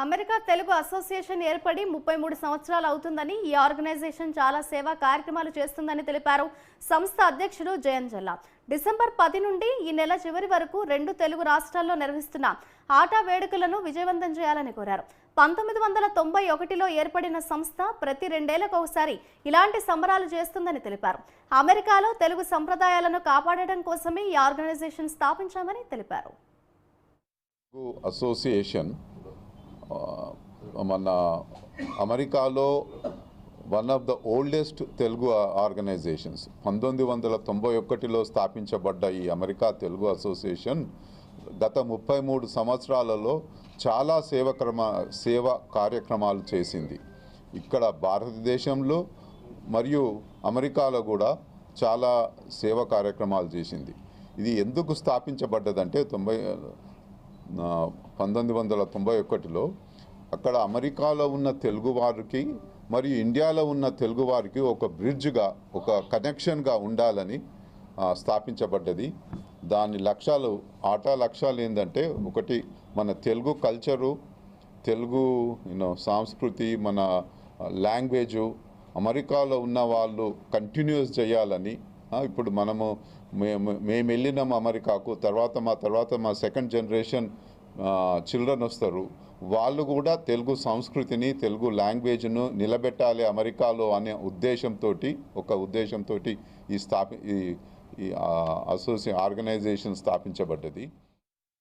America Telugu association ఏర్పడి ముప్పై మూడు సంవత్సరాలు అవుతుందని ఈ ఆర్గనైజేషన్ చాలా సేవా కార్యక్రమాలు చేస్తుందని తెలిపారు. సంస్థ అధ్యక్షుడు జయన్ జల్లా. డిసెంబర్ పది నుండి ఈ నెల చివరి వరకు రెండు తెలుగు రాష్ట్రాల్లో నిర్వహిస్తున్న ఆటా వేడుకలను విజయవంతం చేయాలని కోరారు. పంతొమ్మిది వందల తొంభై ఒకటిలో ఏర్పడిన సంస్థ ప్రతి రెండేళ్ళకు ఒకసారి ఇలాంటి సంబరాలు చేస్తుందని తెలిపారు. అమెరికాలో తెలుగు సంప్రదాయాలను కాపాడడం కోసమే ఈ ఆర్గనైజేషన్ స్థాపించామని తెలిపారు. అసోసియేషన్ మన అమెరికాలో one of the oldest Telugu organizations పంతొమ్మిది వందల తొంభై ఒకటిలో స్థాపించబడ్డ ఈ అమెరికా తెలుగు అసోసియేషన్ గత ముప్పై మూడు సంవత్సరాలలో చాలా సేవక్రమ సేవ కార్యక్రమాలు చేసింది. ఇక్కడ భారతదేశంలో మరియు అమెరికాలో కూడా చాలా సేవ కార్యక్రమాలు చేసింది. ఇది ఎందుకు స్థాపించబడ్డదంటే తొంభై పంతొమ్మిది వందల తొంభై ఒకటిలో అక్కడ అమెరికాలో ఉన్న తెలుగువారికి మరియు ఇండియాలో ఉన్న తెలుగువారికి ఒక బ్రిడ్జ్గా ఒక కనెక్షన్గా ఉండాలని స్థాపించబడ్డది. దాని లక్ష్యాలు ఆటా లక్ష్యాలు ఏంటంటే ఒకటి మన తెలుగు కల్చరు తెలుగు యూనో సంస్కృతి మన లాంగ్వేజు అమెరికాలో ఉన్న వాళ్ళు కంటిన్యూస్ చేయాలని ఇప్పుడు మనము మేము మేము వెళ్ళినాం అమెరికాకు తర్వాత మా తర్వాత మా సెకండ్ జనరేషన్ చిల్డ్రన్ వస్తారు. వాళ్ళు కూడా తెలుగు సంస్కృతిని తెలుగు లాంగ్వేజ్ను నిలబెట్టాలి అమెరికాలో అనే ఉద్దేశంతో ఒక ఉద్దేశంతో ఈ స్థాపి ఈ అసోసియే ఆర్గనైజేషన్ స్థాపించబడ్డది.